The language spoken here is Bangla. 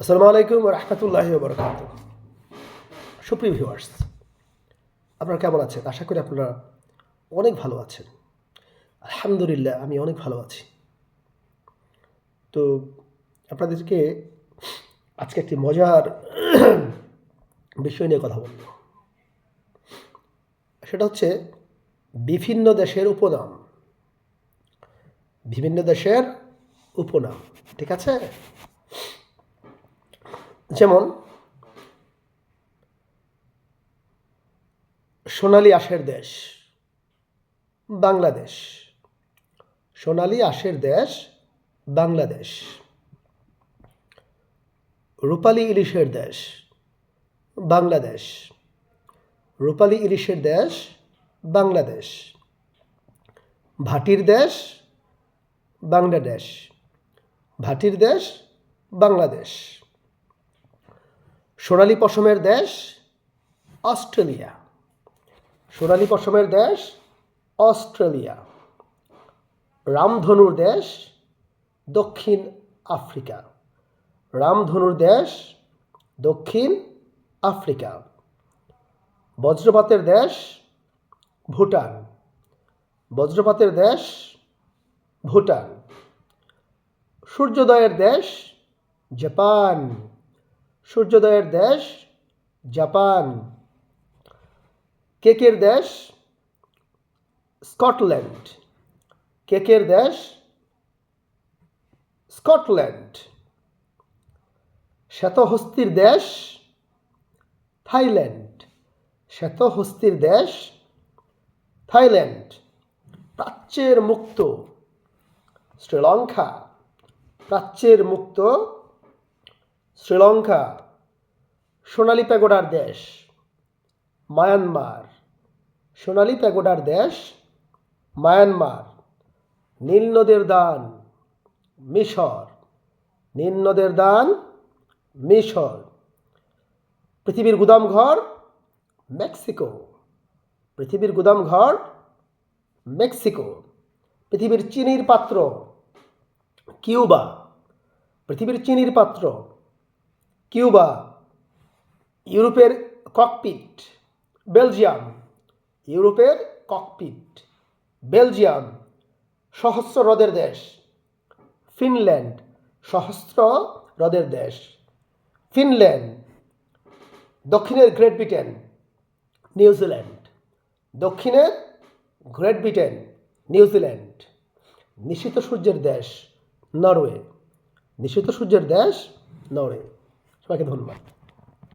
আসসালামু আলাইকুম রহমতুল্লাহ বরকাত সুপ্রিয় ভিউয়ার্স আপনারা কেমন আছেন? আশা করি আপনারা অনেক ভালো আছেন। আলহামদুলিল্লাহ, আমি অনেক ভালো আছি। তো আপনাদেরকে আজকে একটি মজার বিষয় নিয়ে কথা বলব। সেটা হচ্ছে বিভিন্ন দেশের উপনাম। বিভিন্ন দেশের উপনাম, ঠিক আছে? যেমন সোনালি আশের দেশ, বাংলাদেশ। সোনালি আশের দেশ, বাংলাদেশ। রূপালী ইলিশের দেশ, বাংলাদেশ। রূপালী ইলিশের দেশ, বাংলাদেশ। ভাটির দেশ, বাংলাদেশ। ভাটির দেশ, বাংলাদেশ। সোনালী পশমের দেশ, অস্ট্রেলিয়া। সোনালি পশমের দেশ, অস্ট্রেলিয়া। রামধনুর দেশ, দক্ষিণ আফ্রিকা। রামধনুর দেশ, দক্ষিণ আফ্রিকা। বজ্রপাতের দেশ, ভুটান। বজ্রপাতের দেশ, ভুটান। সূর্যোদয়ের দেশ, জাপান। সূর্যোদয়ের দেশ জাপান। কেকের দেশ স্কটল্যান্ড। কেকের দেশ স্কটল্যান্ড। শ্বেতহস্তির দেশ থাইল্যান্ড। শ্বেতহস্তির দেশ থাইল্যান্ড। প্রাচ্যের মুক্ত শ্রীলঙ্কা। প্রাচ্যের মুক্ত শ্রীলঙ্কা, সোনালী প্যাগোডার দেশ, মায়ানমার। সোনালী প্যাগোডার দেশ, মায়ানমার। নীল দান, মিশর। নীল দান, মিশর। পৃথিবীর গুদামঘর মেক্সিকো। পৃথিবীর গুদামঘর মেক্সিকো। পৃথিবীর চিনির পাত্র, কিউবা। পৃথিবীর চিনির পাত্র কিউবা, ইউরোপের ককপিট, বেলজিয়াম, ইউরোপের ককপিট, বেলজিয়াম, সহস্র হ্রদের দেশ, ফিনল্যান্ড, সহস্র হ্রদের দেশ, ফিনল্যান্ড, দক্ষিণের গ্রেট ব্রিটেন নিউজিল্যান্ড দক্ষিণের গ্রেট ব্রিটেন নিউজিল্যান্ড নিশিত সূর্যের দেশ, নরওয়ে, নিশিত সূর্যের দেশ, নরওয়ে। সবাইকে ধন্যবাদ।